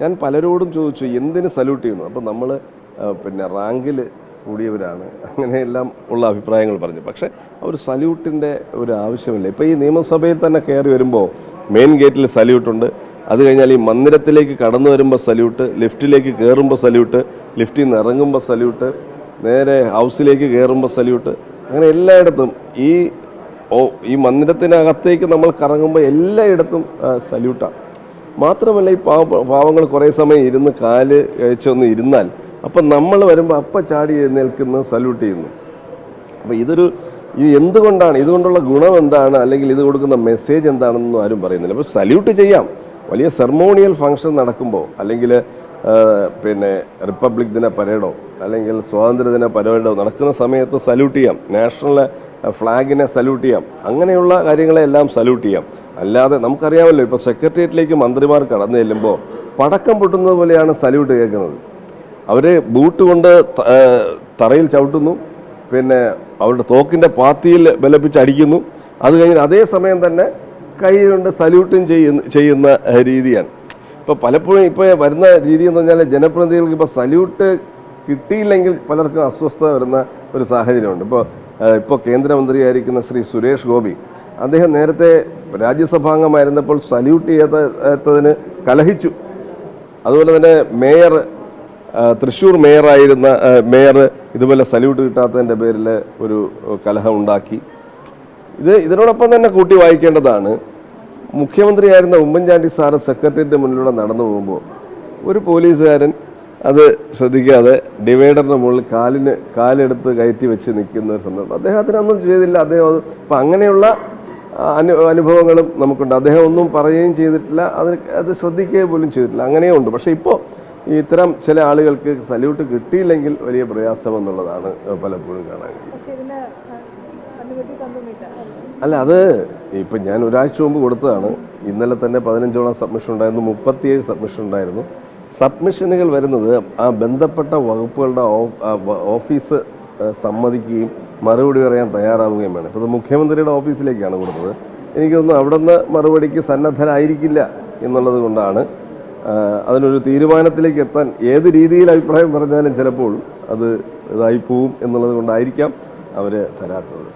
ഞാൻ പലരോടും ചോദിച്ചു എന്തിന് സല്യൂട്ട് ചെയ്യുന്നു? അപ്പം നമ്മൾ പിന്നെ റാങ്കിൽ കൂടിയവരാണ്. അങ്ങനെയെല്ലാം ഉള്ള അഭിപ്രായങ്ങൾ പറഞ്ഞു. പക്ഷേ ഒരു സല്യൂട്ടിന്റെ ഒരു ആവശ്യമില്ല. ഇപ്പോൾ ഈ നിയമസഭയിൽ തന്നെ കയറി വരുമ്പോൾ മെയിൻ ഗേറ്റിൽ സല്യൂട്ടുണ്ട് അത് കഴിഞ്ഞാൽ ഈ മന്ദിരത്തിലേക്ക് കടന്നു വരുമ്പോൾ സല്യൂട്ട് ലിഫ്റ്റിലേക്ക് കയറുമ്പോൾ സല്യൂട്ട് ലിഫ്റ്റിൽ നിന്ന് ഇറങ്ങുമ്പോൾ സല്യൂട്ട് നേരെ ഹൗസിലേക്ക് കയറുമ്പോൾ സല്യൂട്ട് അങ്ങനെ എല്ലായിടത്തും ഈ ഓ ഈ മന്ദിരത്തിനകത്തേക്ക് നമ്മൾ കറങ്ങുമ്പോൾ എല്ലായിടത്തും സല്യൂട്ടാണ് മാത്രമല്ല ഈ പാവ പാവങ്ങൾ കുറേ സമയം ഇരുന്ന് കാൽ കഴിച്ചൊന്ന് ഇരുന്നാൽ അപ്പം നമ്മൾ വരുമ്പോൾ അപ്പ ചാടി എഴുന്നേൽക്കുന്നു സല്യൂട്ട് ചെയ്യുന്നു. അപ്പം ഇതൊരു ഇത് എന്തുകൊണ്ടാണ്? ഇതുകൊണ്ടുള്ള ഗുണം എന്താണ്? അല്ലെങ്കിൽ ഇത് കൊടുക്കുന്ന മെസ്സേജ് എന്താണെന്നൊന്നും ആരും പറയുന്നില്ല. അപ്പോൾ സല്യൂട്ട് ചെയ്യാം. വലിയ സെർമോണിയൽ ഫംഗ്ഷൻ നടക്കുമ്പോൾ അല്ലെങ്കിൽ പിന്നെ റിപ്പബ്ലിക് ദിന പരേഡോ അല്ലെങ്കിൽ സ്വാതന്ത്ര്യദിന പരേഡോ നടക്കുന്ന സമയത്ത് സല്യൂട്ട് ചെയ്യാം. നാഷണൽ ഫ്ലാഗിനെ സല്യൂട്ട് ചെയ്യാം. അങ്ങനെയുള്ള കാര്യങ്ങളെല്ലാം സല്യൂട്ട് ചെയ്യാം. അല്ലാതെ നമുക്കറിയാമല്ലോ ഇപ്പോൾ സെക്രട്ടേറിയറ്റിലേക്ക് മന്ത്രിമാർ കടന്നു ചെല്ലുമ്പോൾ പടക്കം പൊട്ടുന്നത് പോലെയാണ് സല്യൂട്ട് കേൾക്കുന്നത്. അവർ ബൂട്ട് കൊണ്ട് തറയിൽ ചവിട്ടുന്നു പിന്നെ അവരുടെ തോക്കിന്റെ പാത്തിയിൽ ബലപ്പിച്ച് അടിക്കുന്നു. അത് കഴിഞ്ഞ് അതേ സമയം തന്നെ കൈ കൊണ്ട് സല്യൂട്ടും ചെയ്യുന്ന ചെയ്യുന്ന രീതിയാണ്. ഇപ്പോൾ പലപ്പോഴും ഇപ്പോൾ വരുന്ന രീതി എന്ന് പറഞ്ഞാൽ ജനപ്രതിനിധികൾക്ക് ഇപ്പോൾ സല്യൂട്ട് കിട്ടിയില്ലെങ്കിൽ പലർക്കും അസ്വസ്ഥത വരുന്ന ഒരു സാഹചര്യമുണ്ട്. ഇപ്പോൾ ഇപ്പോൾ കേന്ദ്രമന്ത്രിയായിരിക്കുന്ന ശ്രീ സുരേഷ് ഗോപി അദ്ദേഹം നേരത്തെ രാജ്യസഭാംഗമായിരുന്നപ്പോൾ സല്യൂട്ട് ചെയ്യാത്തതിന് കലഹിച്ചു. അതുപോലെ തന്നെ മേയർ തൃശ്ശൂർ മേയറായിരുന്ന മേയർ ഇതുപോലെ സല്യൂട്ട് കിട്ടാത്തതിന്റെ പേരിൽ ഒരു കലഹം ഉണ്ടാക്കി. ഇത് ഇതിനോടൊപ്പം തന്നെ കൂട്ടി വായിക്കേണ്ടതാണ് മുഖ്യമന്ത്രിയായിരുന്ന ഉമ്മൻചാണ്ടി സാറ് സെക്രട്ടേറിയറ്റ് മുന്നിലൂടെ നടന്നു പോകുമ്പോൾ ഒരു പോലീസുകാരൻ അത് ശ്രദ്ധിക്കാതെ ഡിവൈഡറിന് മുകളിൽ കാലിന് കാലെടുത്ത് കയറ്റി വെച്ച് നിൽക്കുന്ന ഒരു സന്ദർഭം. അദ്ദേഹത്തിനൊന്നും ചെയ്തില്ല. അദ്ദേഹം അപ്പം അങ്ങനെയുള്ള അനു അനുഭവങ്ങളും നമുക്കുണ്ട്. അദ്ദേഹം ഒന്നും പറയുകയും ചെയ്തിട്ടില്ല. അത് അത് ശ്രദ്ധിക്കുകയും പോലും ചെയ്തിട്ടില്ല. അങ്ങനെയുണ്ട് പക്ഷേ ഇപ്പോൾ ഇത്തരം ചില ആളുകൾക്ക് സല്യൂട്ട് കിട്ടിയില്ലെങ്കിൽ വലിയ പ്രയാസം എന്നുള്ളതാണ് പലപ്പോഴും കാണാൻ അല്ല അത് ഇപ്പം ഞാൻ ഒരാഴ്ച മുമ്പ് കൊടുത്തതാണ്. ഇന്നലെ തന്നെ പതിനഞ്ചോളം സബ്മിഷൻ ഉണ്ടായിരുന്നു. മുപ്പത്തിയേഴ് സബ്മിഷൻ ഉണ്ടായിരുന്നു. സബ്മിഷനുകൾ വരുന്നത് ആ ബന്ധപ്പെട്ട വകുപ്പുകളുടെ ഓഫീസ് സമ്മതിക്കുകയും മറുപടി പറയാൻ തയ്യാറാവുകയും വേണം. ഇപ്പോൾ മുഖ്യമന്ത്രിയുടെ ഓഫീസിലേക്കാണ് കൊടുത്തത്. എനിക്ക് അവിടെ നിന്ന് മറുപടിക്ക് സന്നദ്ധനായിരിക്കില്ല എന്നുള്ളത് കൊണ്ടാണ് അതിനൊരു തീരുമാനത്തിലേക്ക് എത്താൻ ഏത് രീതിയിൽ അഭിപ്രായം പറഞ്ഞാലും ചിലപ്പോൾ അത് ഇതായി പോവും എന്നുള്ളത് കൊണ്ടായിരിക്കാം അവർ തരാത്തത്.